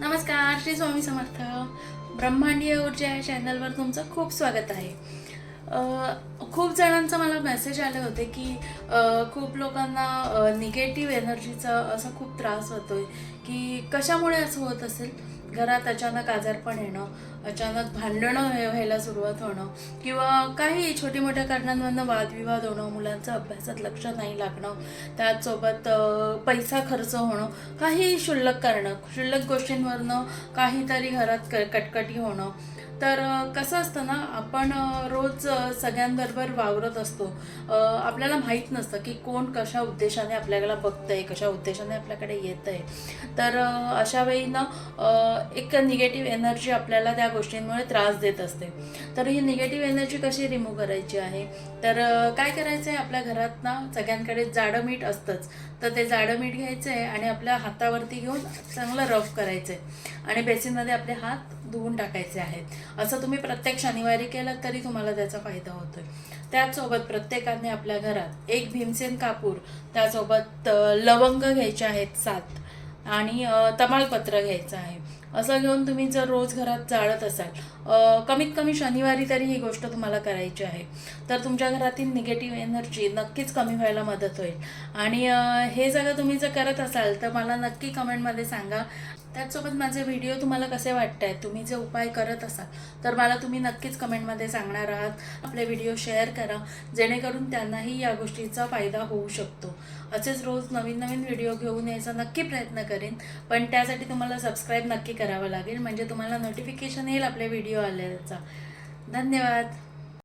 नमस्कार श्री स्वामी समर्थ. ब्रह्मांडीय ऊर्जा या चॅनलवर तुमचं खूप स्वागत आहे. खूप जणांचं मला मेसेज आले होते की खूप लोकांना निगेटिव्ह एनर्जीचा असा खूप त्रास होतोय की कशामुळे असं होत असेल? घरात अचानक आजारपण येणं अचानक भांडणं हे व्हायला सुरुवात होणं किंवा काही छोटी मोठ्या कारणांमधनं वादविवाद होणं मुलांचं अभ्यासात लक्ष नाही लागणं त्याचसोबत पैसा खर्च होणं काही क्षुल्लक कारणं क्षुल्लक गोष्टींवरनं काहीतरी घरात क कटकटी होणं तर कसं असतं ना आपण रोज सगळ्यांबरोबर वावरत असतो. आपल्याला माहीत नसतं की कोण कशा उद्देशाने आपल्याला बघतंय कशा उद्देशाने आपल्याकडे येत आहे तर अशा वेळी ना एक निगेटिव्ह एनर्जी आपल्याला त्या गोष्टींमुळे त्रास देत असते. तर ही निगेटिव्ह एनर्जी कशी रिमूव्ह करायची आहे? तर काय करायचं आहे आपल्या घरात ना सगळ्यांकडे जाडं मीठ असतंच. तर ते जाडं मीठ घ्यायचं आहे आणि आपल्या हातावरती घेऊन चांगलं रफ करायचं आहे आणि बेसिनमध्ये आपले हात धुवून टाकायचे आहेत. असं तुम्ही प्रत्येक शनिवारी केलं तरी तुम्हाला त्याचा फायदा होतोय. त्याचसोबत प्रत्येकाने आपल्या घरात एक भीमसेन कापूर त्यासोबत लवंग घ्यायचे आहेत सात आणि तमालपत्र घ्यायचं आहे. असं घेऊन तुम्ही जर रोज घरात जाळत असाल कमीत कमी शनिवारी तरी ही गोष्ट तुम्हाला करायची आहे. तर तुमच्या घरातील निगेटिव्ह एनर्जी नक्कीच कमी व्हायला मदत होईल. आणि हे सगळं तुम्ही जर करत असाल तर मला नक्की कमेंटमध्ये सांगा. त्याचसोबत माझे व्हिडिओ तुम्हाला कसे वाटत आहेत तुम्ही जे उपाय करत असाल तर मला तुम्ही नक्कीच कमेंटमध्ये सांगणार आहात. आपले व्हिडिओ शेअर करा जेणेकरून त्यांनाही या गोष्टीचा फायदा होऊ शकतो. असेच रोज नवीन नवीन व्हिडिओ घेऊन यायचा नक्की प्रयत्न करेन पण त्यासाठी तुम्हाला सबस्क्राईब नक्की करावं लागेल म्हणजे तुम्हाला नोटिफिकेशन येईल आपले व्हिडिओ आल्याचा. धन्यवाद.